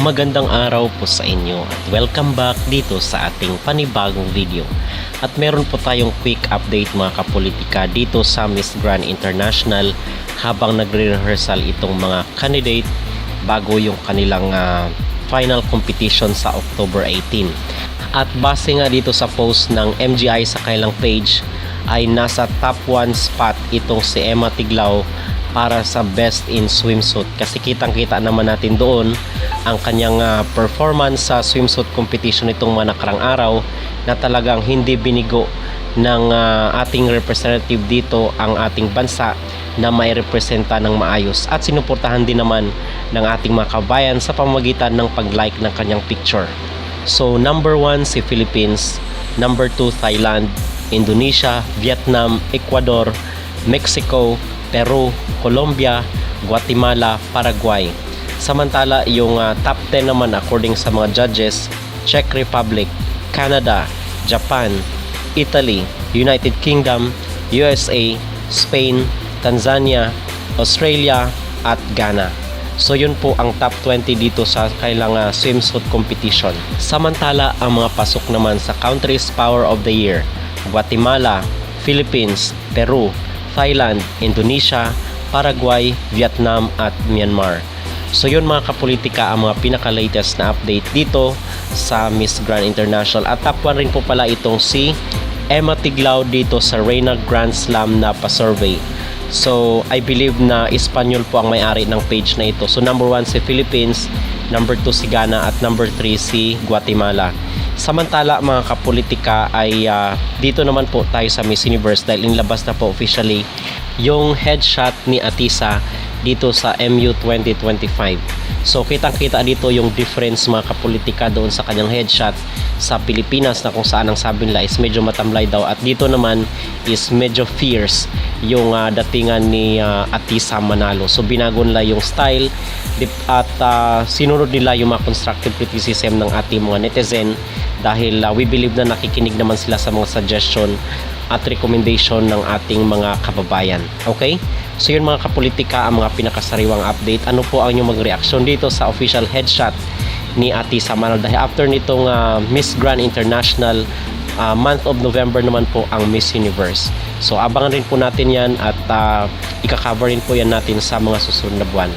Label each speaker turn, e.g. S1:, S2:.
S1: magandang araw po sa inyo at welcome back dito sa ating panibagong video. At meron po tayong quick update mga kapolitika dito sa Miss Grand International habang nagre-rehearsal itong mga candidate bago yung kanilang ah, final competition sa October 18. At base nga dito sa post ng MGI sa kailang page ay nasa top 1 spot itong si Emma Tiglao para sa best in swimsuit. Kasi kitang kita naman natin doon ang kanyang ah, performance sa swimsuit competition itong mga nakarang araw na talagang hindi binigo ng ah, ating representative dito ang ating bansa na may representa ng maayos. At sinuportahan din naman ng ating mga kabayan sa pamamagitan ng pag-like ng kanyang picture. So number 1 si Philippines, number 2 Thailand, Indonesia, Vietnam, Ecuador, Mexico, Peru, Colombia, Guatemala, Paraguay. Samantala yung ah, top 10 naman according sa mga judges, Czech Republic, Canada, Japan, Italy, United Kingdom, USA, Spain, Tanzania, Australia at Ghana. So yun po ang top 20 dito sa kailang ah, swimsuit competition. Samantala ang mga pasok naman sa countries power of the year, Guatemala, Philippines, Peru, Thailand, Indonesia, Paraguay, Vietnam at Myanmar. So yun mga kapolitika ang mga pinaka-latest na update dito sa Miss Grand International. At top 1 rin po pala itong si Emma Tiglao dito sa Reina Grand Slam na pa-survey. So I believe na Espanyol po ang may-ari ng page na ito. So number 1 si Philippines, number 2 si Ghana at number 3 si Guatemala. Samantala mga kapolitika ay ah, dito naman po tayo sa Miss Universe dahil inilabas na po officially yung headshot ni Atisa dito sa MU 2025. So kitang kita dito yung difference mga kapolitika doon sa kanyang headshot sa Pilipinas na kung saan ang sabi nila is medyo matamlay daw at dito naman is medyo fierce yung ah, datingan ni ah, Atisa Manalo. So binago nila yung style at ah, sinunod nila yung mga constructive criticism ng ating mga netizen dahil ah, we believe na nakikinig naman sila sa mga suggestion at recommendation ng ating mga kababayan. Okay? So yun mga kapolitika ang mga pinakasariwang update. Ano po ang inyong mag-reaction dito sa official headshot ni Ati Samanal dahil after nitong ah, Miss Grand International ah, month of November naman po ang Miss Universe. So abangan rin po natin yan at uh, ika-cover rin po yan natin sa mga susunod na buwan.